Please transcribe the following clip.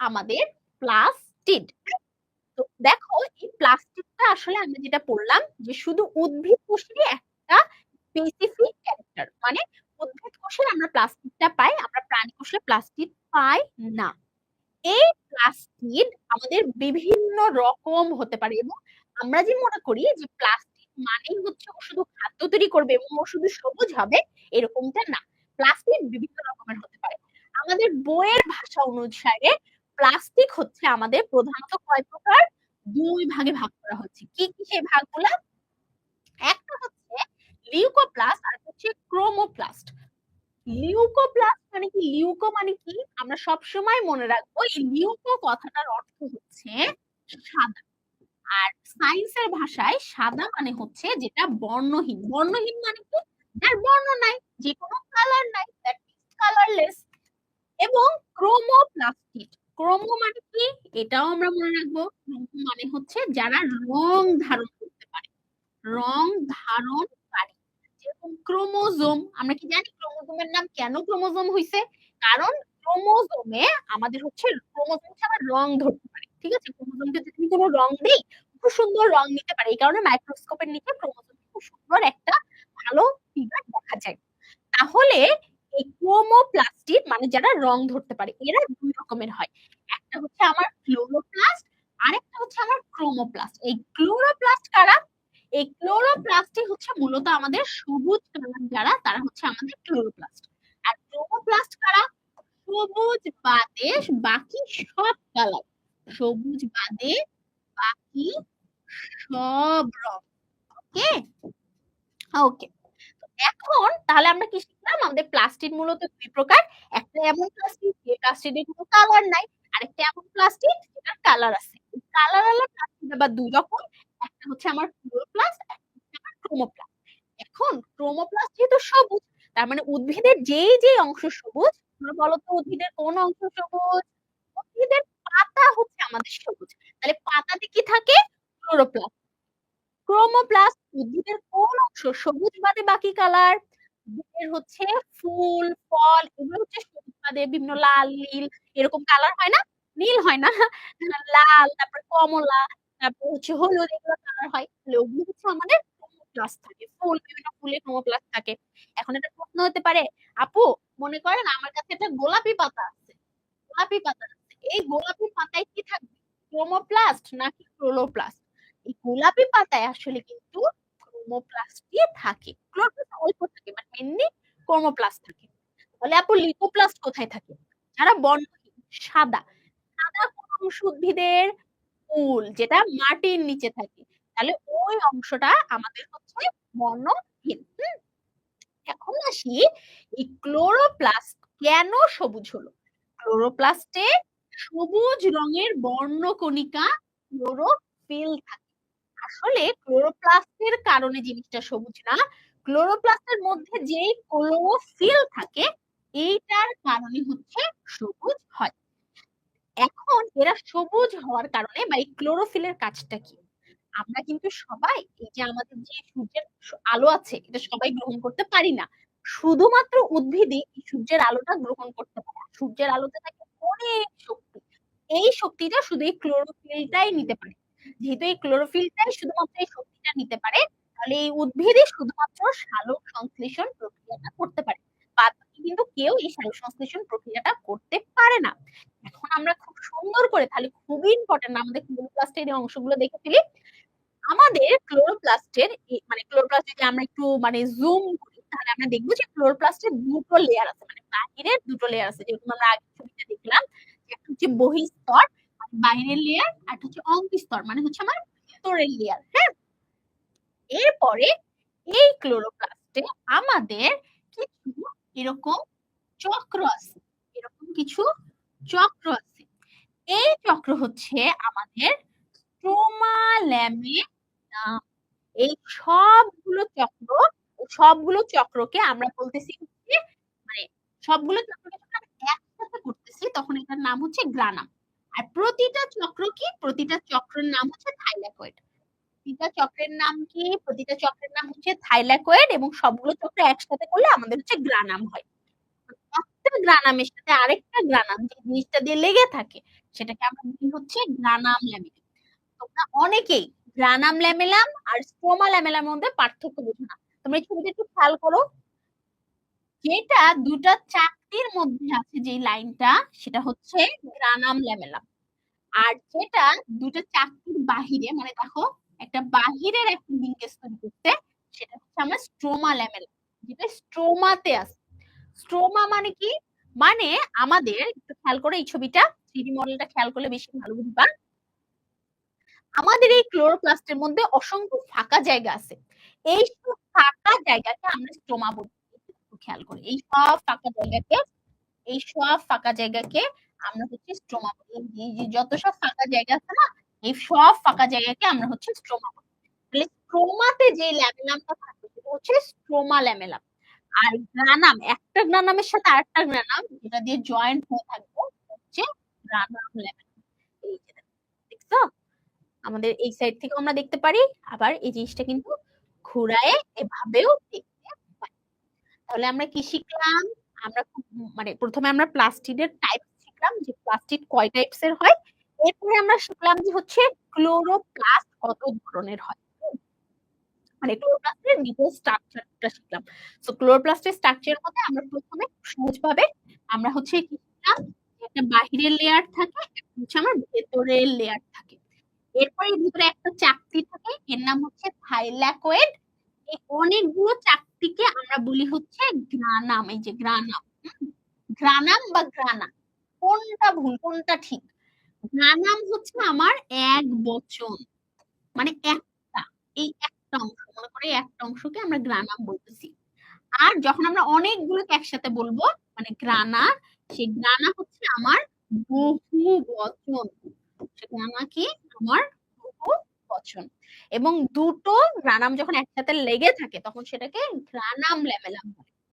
আমাদের প্লাস্টিড তো দেখো, এই প্লাস্টিকটা আসলে আমরা যেটা পড়লাম যে শুধু উদ্ভিদ কোষেরই একটা স্পেসিফিক ক্যারেক্টার মানে উদ্ভিদ কোষের আমরা প্লাস্টিকটা পাই, আমরা প্রাণী কোষে প্লাস্টিক পাই না। এই প্লাস্টিড আমাদের বিভিন্ন রকম হতে পারে এবং আমরা যে মনে করি যে প্লাস্টিক মানেই হচ্ছে ও শুধু খাদ্য তৈরি করবে এবং ও শুধু সবুজ হবে, এরকমটা না। প্লাস্টিক বিভিন্ন রকমের হতে পারে। আমাদের বইয়ের ভাষা অনুসারে প্লাস্টিক হচ্ছে আমাদের প্রধানত কয় প্রকার? দুই ভাগে ভাগ করা হচ্ছে। কি কি সেই ভাগগুলা? একটা হচ্ছে লিউকোপ্লাস্ট আর হচ্ছে ক্রোমোপ্লাস্ট লিউকোপ্লাস্ট মানে কি? লিউকো মানে কি? আমরা সব সময় মনে রাখব, এই লিউকো কথাটার অর্থ হচ্ছে সাদা। আর সায়েন্সের ভাষায় সাদা মানে হচ্ছে যেটা বর্ণহীন। বর্ণহীন মানে কি? যার বর্ণ নাই যে কোনো কালার নাই দ্যাট কালারলেস এবং ক্রোমোপ্লাস্টিড মানে কি? এটাও আমরা মনে রাখব। মানে হচ্ছে যারা রং ধারণ করতে পারে। রং ক্রোমোজোম, আমরা কি জানি ক্রোমোজোমের নাম কেন ক্রোমোজোম হইছে? কারণ ক্রোমোজোমে আমাদের হচ্ছে ক্রোমোজোম আবার রং ধরতে পারে। ঠিক আছে? ক্রোমোজোমকে যদি কোনো রং দেই, খুব সুন্দর রং নিতে পারে। এই কারণে মাইক্রোস্কোপের নিচে ক্রোমোজোম খুব সুন্দর একটা ভালো ফিগার দেখা যায়। তাহলে এই ক্রোমোপ্লাস্টিড মানে যারা রং ধরতে পারে, এরা দুই রকমের হয়। একটা হচ্ছে আমার ক্লোরোপ্লাস্ট আরেকটা হচ্ছে আমার ক্রোমোপ্লাস্ট এই ক্লোরোপ্লাস্ট কারা? এই ক্লোরোপ্লাস্টই হচ্ছে মূলত আমাদের সবুজ কালার যারা, তারা হচ্ছে আমাদের ক্লোরোপ্লাস্ট আর ক্রোমোপ্লাস্ট কারা? সবুজ বাদে বাকি সব কালার সবুজ বাদে বাকি সব রং। ওকে? ওকে। এখন তাহলে আমরা কি শিখলাম? আমাদের প্লাস্টিক মূলত দুই প্রকার। একটা এমন প্লাস্টিক যে প্লাস্টিকের কোনো কালার নাই। আরেকটা এমন প্লাস্টিক যেটার কালার আছে। কালার আলা প্লাস্টিক আবার দুই রকম। একটা হচ্ছে আমার ক্লোরোপ্লাস্ট একটা হচ্ছে আমার ক্রোমোপ্লাস্ট এখন ক্রোমোপ্লাস্ট যেহেতু সবুজ, তার মানে উদ্ভিদের যেই যে অংশ সবুজ তোমরা বলো তো উদ্ভিদের কোন অংশ সবুজ? উদ্ভিদের পাতা হচ্ছে আমাদের সবুজ। তাহলে পাতাতে কি থাকে? ক্লোরোপ্লাস্ট ক্রোমোপ্লাস্ট উদ্ভিদের কোন অংশ সবুজ বাদে বাকি কালার উদ্ভিদের হচ্ছে ফুল, ফল, এগুলো হচ্ছে সবুজ বিভিন্ন লাল, নীল এরকম কালার হয় না? নীল হয় না। লাল, তারপর কমলা, তারপর হচ্ছে হলুদ, এগুলো কালার হয়। তাহলে ওগুলো হচ্ছে আমাদের ক্রোমোপ্লাস্ট থাকে। ফুল, বিভিন্ন ক্রোমোপ্লাস্ট থাকে। এখন একটা প্রশ্ন হতে পারে, আপু, মনে করেন আমার কাছে একটা গোলাপি পাতা আছে। গোলাপি পাতা আছে। এই গোলাপি পাতায় কি থাকবে? ক্রোমোপ্লাস্ট নাকি ক্লোরোপ্লাস্ট এই গোলাপি পাতায় আসলে কিন্তু ক্রোমোপ্লাস্টই থাকে। ক্লোরোপ্লাস্ট অল্প থাকে বাট মেনলি ক্রোমোপ্লাস্ট থাকে। তাহলে আপু কোথায় থাকে? যারা বর্ণহীন, সাদা। সাদা অংশ উদ্ভিদের ফুল যেটা মাটির নিচে থাকে। তাহলে ওই অংশটা আমাদের হচ্ছে বর্ণহীন এখন আসি, এই ক্লোরোপ্লাস্ট কেন সবুজ হলো? ক্লোরোপ্লাস্টে সবুজ রঙের বর্ণকণিকা ক্লোরোফিল থাকে। আসলে ক্লোরোপ্লাস্টের কারণে জিনিসটা সবুজ না। ক্লোরোপ্লাস্টের মধ্যে যে ক্লোরোফিল থাকে এইটার কারণে হচ্ছে সবুজ হয়। এখন এরা সবুজ হওয়ার কারণে বা এই ক্লোরোফিলের কাজটা কি? আমরা কিন্তু সবাই এই যে আমাদের যে সূর্যের আলো আছে, এটা সবাই গ্রহণ করতে পারি না। শুধুমাত্র উদ্ভিদই সূর্যের আলোটা গ্রহণ করতে পারে। সূর্যের আলোতে থাকে অনেক শক্তি। এই শক্তিটা শুধু এই ক্লোরোফিলটাই নিতে পারে। যেহেতু এই ক্লোরোফিলটাই শুধুমাত্র এই শক্তিটা নিতে পারে, তাহলে এই উদ্ভিদই শুধুমাত্র সালোক সংশ্লেষণ প্রক্রিয়াটা করতে পারে। কিন্তু কেউ এই সংশ্লেষণ প্রক্রিয়াটা করতে পারে না। এখন আমরা খুব সুন্দর করে তাহলে খুবই ইম্পর্টেন্ট আমাদের ক্লোরোপ্লাস্টের এই অংশগুলো দেখে ফেলি। আমাদের ক্লোরোপ্লাস্টের মানে ক্লোরোপ্লাস্ট যদি আমরা একটু মানে জুম করি, তাহলে আমরা দেখব যে ক্লোরোপ্লাস্টের দুটো লেয়ার আছে মানে বাহিরের দুটো লেয়ার আছে। যেরকম আমরা আগের ছবিতে দেখলাম একটা হচ্ছে বহিস্তর বাইরের লেয়ার আর হচ্ছে অন্তঃস্তর মানে হচ্ছে আমার ভিতরের লেয়ার হ্যাঁ? এরপরে এই ক্লোরোপ্লাস্টে আমাদের কিছু এরকম চক্র আছে। এরকম কিছু চক্র আছে। এই চক্র হচ্ছে আমাদের স্ট্রোমাল্যামে এই সবগুলো চক্র, সবগুলো চক্রকে আমরা বলতেছি মানে সবগুলো চক্রকে যখন একসাথে করতেছি, তখন এটার নাম হচ্ছে গ্রানাম। আর প্রতিটা চক্র কি? প্রতিটা চক্রের নাম হচ্ছে থাইলাকয়েড। প্রতিটা চক্রের নাম কি? প্রতিটা চক্রের নাম হচ্ছে থাইলাকয়েড এবং সবগুলো চক্র একসাথে করলে আমাদের হচ্ছে গ্রানাম হয়। একটা গ্রানামের সাথে আরেকটা গ্রানাম যে জিনিসটা দিয়ে লেগে থাকে, সেটাকে আমরা বলি হচ্ছে গ্রানাম ল্যামেলাম তোমরা অনেকেই গ্রানাম ল্যামেলাম আর স্ট্রোমা মধ্যে পার্থক্য বোঝো না। তোমরা ছবিটা একটু খেয়াল করো। যেটা দুটা চাকতির মধ্যে আছে যে লাইনটা, সেটা হচ্ছে গ্রানাম ল্যামেলাম। আর যেটা দুটো চাকতির বাহিরে মানে দেখো একটা বাহিরের একটা লিঙ্কেজ তৈরি করতে, সেটা হচ্ছে আমরা স্ট্রোমা ল্যামেলা যেটা স্ট্রোমাতে আছে। স্ট্রোমা মানে কি? মানে আমাদের একটু খেয়াল করে এই ছবিটা থ্রিডি মডেলটা খেয়াল করলে বেশি ভালো বুঝবা। আমাদের এই ক্লোরোপ্লাস্টের মধ্যে অসংখ্য ফাঁকা জায়গা আছে। এই সব ফাঁকা জায়গাকে আমরা স্ট্রোমা বলি। খেয়াল করি। এই সব ফাঁকা জায়গাকে, এই সব ফাঁকা জায়গাকে আমরা হচ্ছে স্ট্রোমা বলি। যত সব ফাঁকা জায়গা আছে না এই সব ফাঁকা জায়গাকে আমরা হচ্ছে স্ট্রোমা বলি। তাহলে স্ট্রোমাতে যে ল্যামেলামটা থাকে, সেটা হচ্ছে স্ট্রোমা ল্যামেলাম আর গ্রানাম একটা গ্রানামের সাথে আরেকটা গ্রানাম যেটা দিয়ে জয়েন্ট হয়ে থাকবে হচ্ছে গ্রানাম ল্যামেলাম এই যে আমাদের এই সাইড থেকে আমরা দেখতে পারি, আবার এই জিনিসটা কিন্তু ঘুরায় এভাবেও দেখতে পারি। তাহলে আমরা কি শিখলাম? আমরা মানে প্রথমে আমরা প্লাস্টিডের টাইপ শিখলাম, যে প্লাস্টিড কয় টাইপস এর হয়? এরপরে আমরা শিখলাম যে হচ্ছে ক্লোরোপ্লাস্ট কত ধরনের হয়। মানে ক্লোরোপ্লাস্টের নিজের স্ট্রাকচারটা শিখলাম। তো ক্লোরোপ্লাস্টের স্ট্রাকচারের মধ্যে আমরা প্রথমে সহজভাবে আমরা হচ্ছে কি শিখলাম একটা বাহিরের লেয়ার থাকে হচ্ছে আমার ভেতরের লেয়ার থাকে। এরপরে ভিতরে একটা চাকতি থাকে, এর নাম হচ্ছে থাইল্যাকোয়েড এই অনেকগুলো চাকতিকে আমরা বলি হচ্ছে গ্রানাম এই যে গ্রানাম গ্রানাম বা গ্রানা কোনটা ভুল, কোনটা ঠিক? গ্রানাম হচ্ছে আমার এক বচন। মানে একটা, এই একটা অংশ, মনে করে একটা অংশকে আমরা গ্রানাম বলতেছি। আর যখন আমরা অনেকগুলোকে একসাথে বলব মানে গ্রানা, সেই গ্রানা হচ্ছে আমার বহু বচন। সে গ্রানা কি? আমার বহু বচন। এবং দুটো গ্রানাম যখন একসাথে লেগে থাকে, তখন সেটাকে গ্রানাম লেমেলাম বলে।